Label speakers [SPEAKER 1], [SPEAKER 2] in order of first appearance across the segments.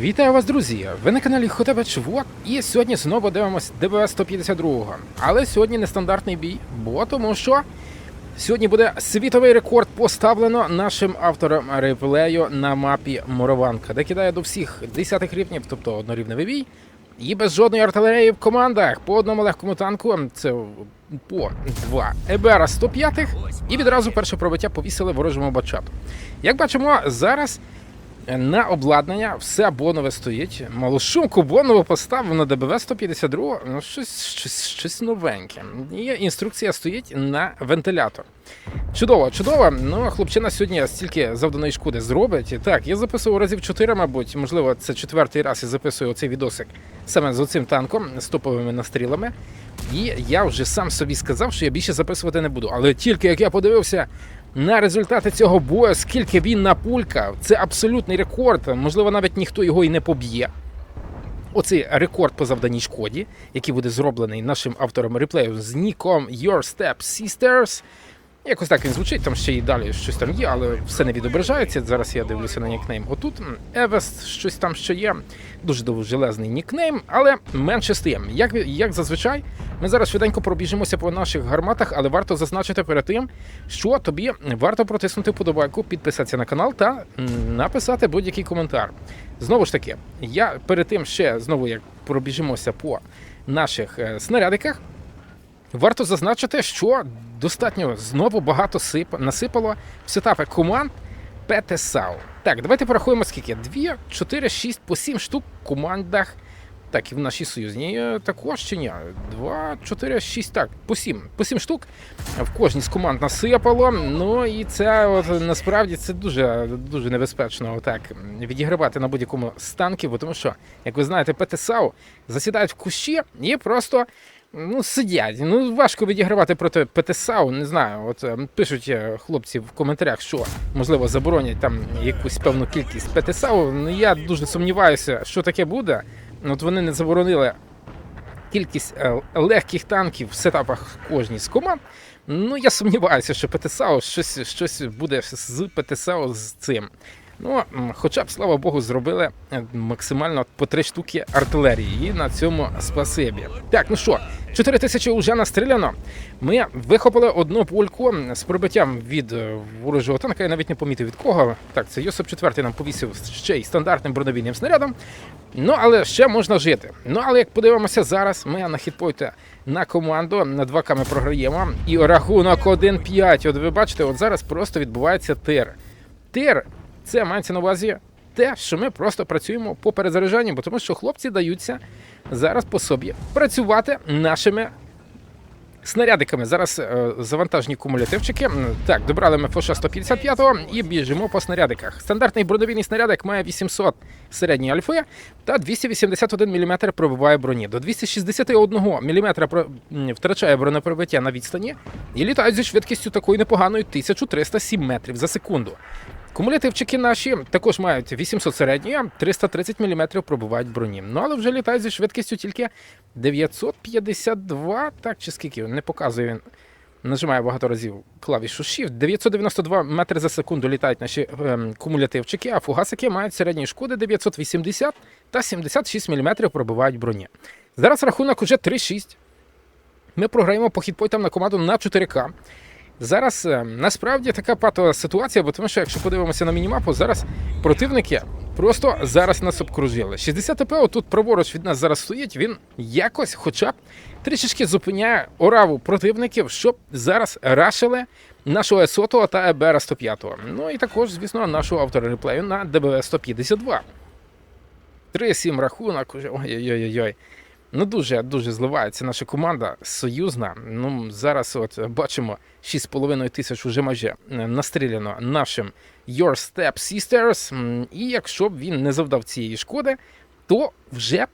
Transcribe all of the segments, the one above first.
[SPEAKER 1] Вітаю вас, друзі! Ви на каналі Хотебеч Вот, і сьогодні знову дивимось ДБС 152. Але сьогодні нестандартний бій, бо тому що сьогодні буде світовий рекорд поставлено нашим автором реплею на мапі Мурованка, де кидає до всіх 10 рівнів, тобто однорівневий бій. І без жодної артилерії в командах по одному легкому танку. Це по два ЕБР 105 і відразу перше пробиття повісили ворожому бачату. Як бачимо, зараз на обладнання все бонове стоїть. Малошумку бонову поставив на ДБВ 152. Ну, щось, щось, щось новеньке. І інструкція стоїть на вентилятор. Чудово, чудово. Ну, хлопчина сьогодні стільки завданої шкоди зробить. Так, я записував разів 4, мабуть. Можливо, це четвертий раз я записую оцей відосик саме з оцим танком, з топовими настрілами. І я вже сам собі сказав, що я більше записувати не буду. Але тільки як я подивився на результати цього бою, скільки він напулькав, це абсолютний рекорд. Можливо, навіть ніхто його і не поб'є. Оцей рекорд по завданій шкоді, який буде зроблений нашим автором реплею з ніком Your Step Sisters. Якось так він звучить, там ще й далі щось там є, але все не відображається. Зараз я дивлюся на нікнейм. Отут Евест, щось там ще є. Дуже довжелезний нікнейм, але менше з тим. Як, як зазвичай, ми зараз швиденько пробіжимося по наших гарматах, але варто зазначити перед тим, що тобі варто протиснути вподобайку, підписатися на канал та написати будь-який коментар. Знову ж таки, я перед тим ще знову як пробіжимося по наших е, снарядиках. Варто зазначити, що достатньо знову багато сип... насипало в сетапи команд ПТСАУ. Так, давайте порахуємо скільки. 2, 4, 6, по 7 штук в командах. Так, і в нашій союзній е, також чи ні? 2, 4, 6, так, по 7. По 7 штук в кожній з команд насипало. Ну і це от насправді це дуже дуже небезпечно отак відігравати на будь-якому з танків, бо тому що, як ви знаєте, ПТСАУ засідають в кущі і просто Ну, сидять. Ну, важко відігравати проти ПТСАУ, не знаю. От е, пишуть е, хлопці в коментарях, що можливо заборонять там якусь певну кількість ПТСАУ. Ну я дуже сумніваюся, що таке буде. От вони не заборонили кількість е, легких танків в сетапах кожній з команд. Ну, я сумніваюся, що ПТСАУ щось, щось буде з ПТСАУ з цим. Ну, хоча б, слава Богу, зробили е, максимально по три штуки артилерії. І на цьому спасибі. Так, ну що, 4 тисячі вже настріляно. Ми вихопили одну пульку з пробиттям від е, ворожого танка. Я навіть не помітив від кого. Так, це Йосип 4 нам повісив ще й стандартним бронебійним снарядом. Ну, але ще можна жити. Ну, але як подивимося зараз, ми на хітпойте на команду на 2К ми програємо. І рахунок 1-5. От ви бачите, от зараз просто відбувається тир. Тир це мається на увазі те, що ми просто працюємо по перезаряджанню, бо тому що хлопці даються зараз по собі працювати нашими снарядиками. Зараз е, завантажні кумулятивчики. Так, добрали ми ФОШа 155-го і біжимо по снарядиках. Стандартний бронебійний снарядик має 800 середньої альфи та 281 мм пробиває броні. До 261 мм втрачає бронепробиття на відстані і літають зі швидкістю такою непоганою 1307 метрів за секунду. Кумулятивчики наші також мають 800 середньої, 330 мм пробивають броні. Ну але вже літають зі швидкістю тільки 952, так чи скільки не показує він. Нажимає багато разів клавішу Shift. 992 метри за секунду літають наші ем, кумулятивчики, а фугасики мають середні шкоди 980 та 76 мм пробивають броні. Зараз рахунок уже 3-6. Ми програємо по хітпойтам на команду на 4К. Зараз е, насправді така патова ситуація, бо тому що якщо подивимося на мінімапу, зараз противники просто зараз нас обкружили. 60 ТП тут праворуч від нас зараз стоїть. Він якось, хоча б трішечки зупиняє ораву противників, щоб зараз рашили нашого Есотого та ЕБР 105. Ну і також, звісно, нашого автора реплею на ДБВ 152. 3-7 рахунок. Ой-ой-ой. Ну дуже дуже зливається наша команда союзна. Ну зараз, от бачимо, 6,5 тисяч уже майже е, настріляно нашим Your Step Sisters. І якщо б він не завдав цієї шкоди, то вже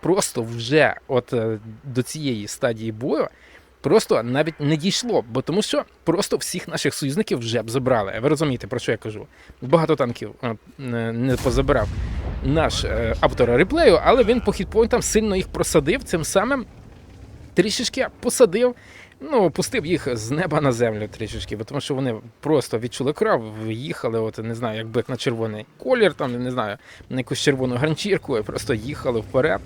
[SPEAKER 1] просто вже от е, до цієї стадії бою. Просто навіть не дійшло, бо тому що просто всіх наших союзників вже б забрали. Ви розумієте, про що я кажу? Багато танків е, не не позабирав наш е, автор реплею, але він по хітпойнтам сильно їх просадив, цим самим трішечки посадив ну, пустив їх з неба на землю трішечки, бо тому що вони просто відчули крав, їхали, от не знаю, як бик на червоний колір, там не знаю, на якусь червону ганчірку, і просто їхали вперед.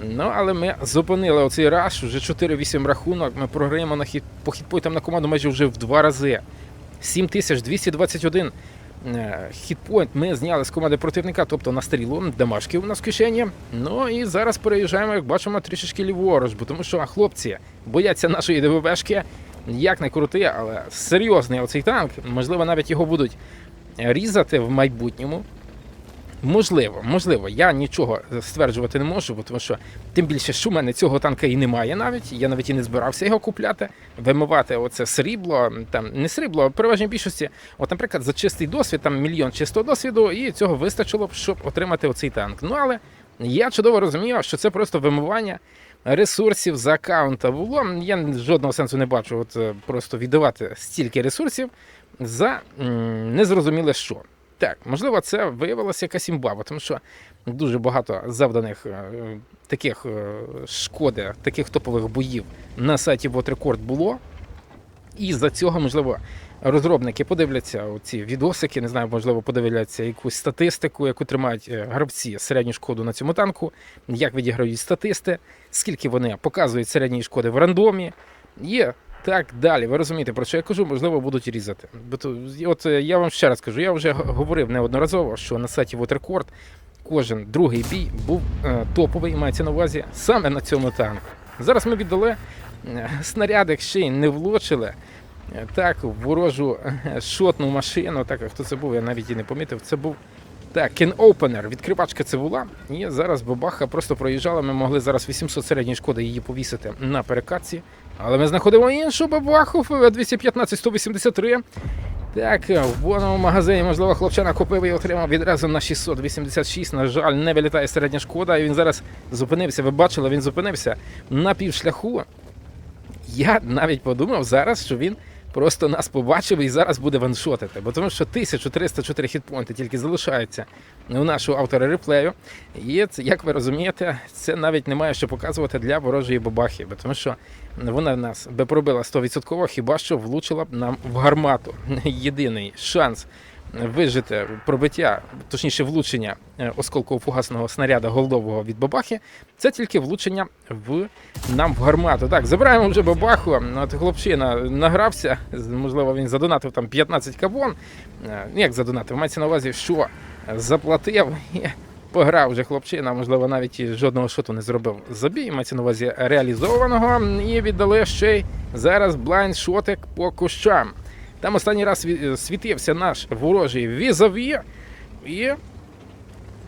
[SPEAKER 1] Ну, але ми зупинили оцей раш, вже 4-8 рахунок. Ми програємо на хід по хітпойтам на команду майже вже в два рази. 7221 е, хітпойнт ми зняли з команди противника, тобто на стрілу, дамашки у нас в кишені. Ну і зараз переїжджаємо, як бачимо, трішечки ліворуч, бо тому що хлопці бояться нашої ДВБшки. Як не крути, але серйозний оцей танк. Можливо, навіть його будуть різати в майбутньому. Можливо, можливо, я нічого стверджувати не можу, бо тому що тим більше, що в мене цього танка і немає навіть. Я навіть і не збирався його купляти, вимивати оце срібло, там не срібло, а в переважній більшості. От, наприклад, за чистий досвід, там мільйон чистого досвіду, і цього вистачило б, щоб отримати оцей танк. Ну але я чудово розумію, що це просто вимивання ресурсів з аккаунта було. Я жодного сенсу не бачу, от е, просто віддавати стільки ресурсів за незрозуміле що. Так, можливо, це виявилася якась імба, бо тому що дуже багато завданих е, таких е, шкоди, таких топових боїв на сайті Bot Record було. І за цього, можливо, розробники подивляться ці відосики, не знаю, можливо, подивляться якусь статистику, яку тримають е, гравці середню шкоду на цьому танку, як відіграють статисти, скільки вони показують середньої шкоди в рандомі. Є так далі. Ви розумієте, про що я кажу, можливо, будуть різати. От е, я вам ще раз кажу, я вже говорив неодноразово, що на сайті Watercourt кожен другий бій був е, топовий, мається на увазі саме на цьому танку. Зараз ми віддали е, снаряд, ще й не влучили. Е, Так, ворожу шотну машину. Так, хто це був, я навіть і не помітив. Це був так, Кен Опенер, відкривачка це була. І зараз бабаха просто проїжджала. Ми могли зараз 800 середньої шкоди її повісити на перекатці. Але ми знаходимо іншу бабаху ФВ 215 183. Так, в боному магазині, можливо, хлопчина купив і отримав відразу на 686. На жаль, не вилітає середня шкода. І він зараз зупинився. Ви бачили, він зупинився на півшляху. Я навіть подумав зараз, що він просто нас побачив і зараз буде ваншотити. Бо тому що 1304 хітпонти тільки залишаються у нашого автора реплею. І це, як ви розумієте, це навіть немає що показувати для ворожої бабахи, бо тому що вона нас би пробила 100%, хіба що влучила б нам в гармату. Єдиний шанс вижити пробиття, точніше влучення е, осколково-фугасного снаряда голдового від бабахи, це тільки влучення в нам в гармату. Так, забираємо вже бабаху. От хлопчина награвся. Можливо, він задонатив там 15 кабон. Е, ну, Як задонатив? Мається на увазі, що заплатив пограв вже хлопчина, можливо, навіть і жодного шоту не зробив. Забій, мається на увазі реалізованого. І віддали ще й зараз блайнд-шотик по кущам. Там останній раз світився наш ворожий візові. І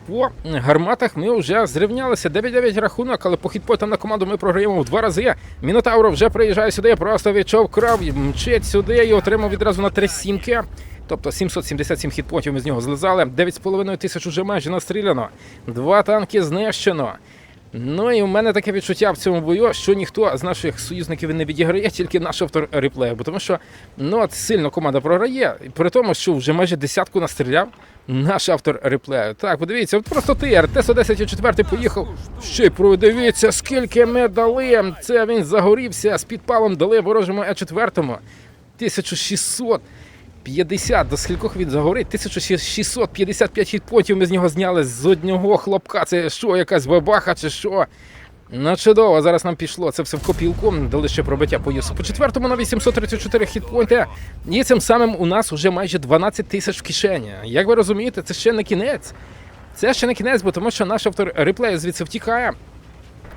[SPEAKER 1] по гарматах ми вже зрівнялися 9-9 рахунок, але по хітпойтам на команду ми програємо в два рази. Мінотавро вже приїжджає сюди, просто відчов кров, мчить сюди і отримав відразу на три сімки. Тобто 777 хітпоінтів ми з нього злизали, 9,5 тисяч уже майже настріляно, два танки знищено. Ну і в мене таке відчуття в цьому бою, що ніхто з наших союзників не відіграє, тільки наш автор реплею. Бо тому що ну от сильно команда програє, при тому, що вже майже десятку настріляв наш автор реплею. Так, подивіться, от просто ТР, Т-110 четвертий поїхав. Ще й подивіться, скільки ми дали. Це він загорівся з підпалом, дали ворожому Е4. 1600. 50, до скількох він загорить? 1655 хітпотів ми з нього зняли з одного хлопка. Це що, якась бабаха чи що? Ну чудово, зараз нам пішло це все в копілку. Дали ще пробиття по Юсу. По четвертому на 834 хітпойнти. І цим самим у нас вже майже 12 тисяч в кишені. Як ви розумієте, це ще не кінець. Це ще не кінець, бо тому що наш автор реплею звідси втікає.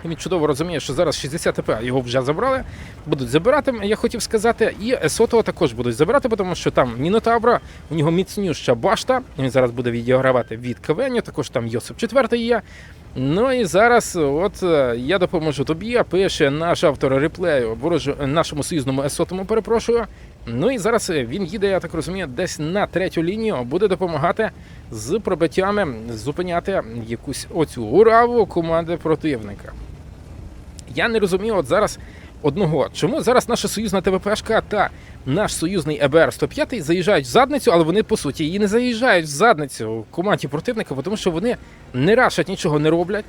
[SPEAKER 1] І Він чудово розуміє, що зараз 60 ТП його вже забрали, будуть забирати, я хотів сказати, і сотого також будуть забирати, тому що там Мінотавра, у нього міцнюща башта. Він зараз буде відігравати від Кавеню, також там Йосип 4 є. Ну і зараз, от е, я допоможу тобі, пише наш автор реплею ворожу нашому союзному С100, перепрошую. Ну і зараз е, він їде, я так розумію, десь на третю лінію, буде допомагати з пробиттями зупиняти якусь оцю ураву команди противника. Я не розумію от зараз одного, чому зараз наша союзна ТВПшка та наш союзний ЕБР 105 заїжджають в задницю, але вони по суті і не заїжджають в задницю команді противника, тому що вони не рашать, нічого не роблять.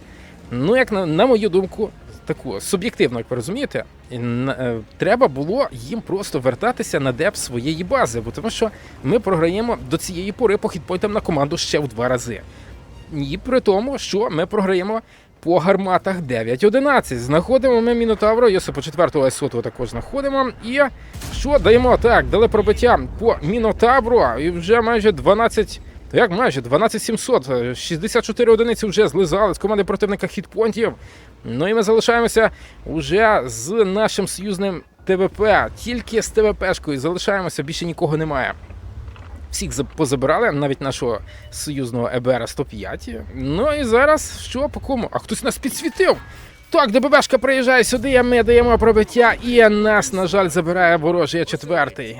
[SPEAKER 1] Ну, як на, на мою думку, таку суб'єктивну, як ви розумієте, е, треба було їм просто вертатися на деп своєї бази, бо тому що ми програємо до цієї пори по хітпойтам на команду ще в два рази. І при тому, що ми програємо по гарматах 9-11. Знаходимо ми Мінотавро, Йосипа 4 сотого також знаходимо. І що даємо? Так, дали пробиття по Мінотавру, і вже майже 12. та Як майже 12700, е, 64 одиниці вже злизали з команди противника хітпонтів. Ну і ми залишаємося уже з нашим союзним ТВП. Тільки з ТВПшкою залишаємося, більше нікого немає. Всіх за- позабирали, навіть нашого союзного ЕБР 105. Ну і зараз що по кому? А хтось нас підсвітив. Так, ДББшка приїжджає сюди, а ми даємо пробиття, і нас, на жаль, забирає ворожий четвертий.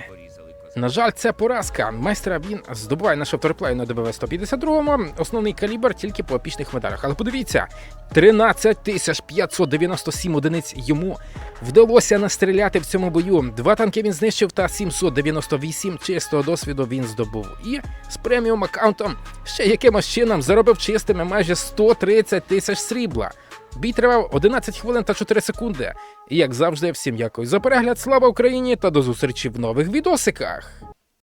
[SPEAKER 1] На жаль, це поразка. Майстра він здобуває наш авторплей на ДБВ 152 Основний калібр тільки по епічних медалях. Але подивіться, 13 тисяч 597 одиниць йому вдалося настріляти в цьому бою. Два танки він знищив та 798 чистого досвіду він здобув. І з преміум аккаунтом ще якимось чином заробив чистими майже 130 тисяч срібла. Бій тривав 11 хвилин та 4 секунди. І як завжди, всім дякую за перегляд. Слава Україні та до зустрічі в нових відосиках.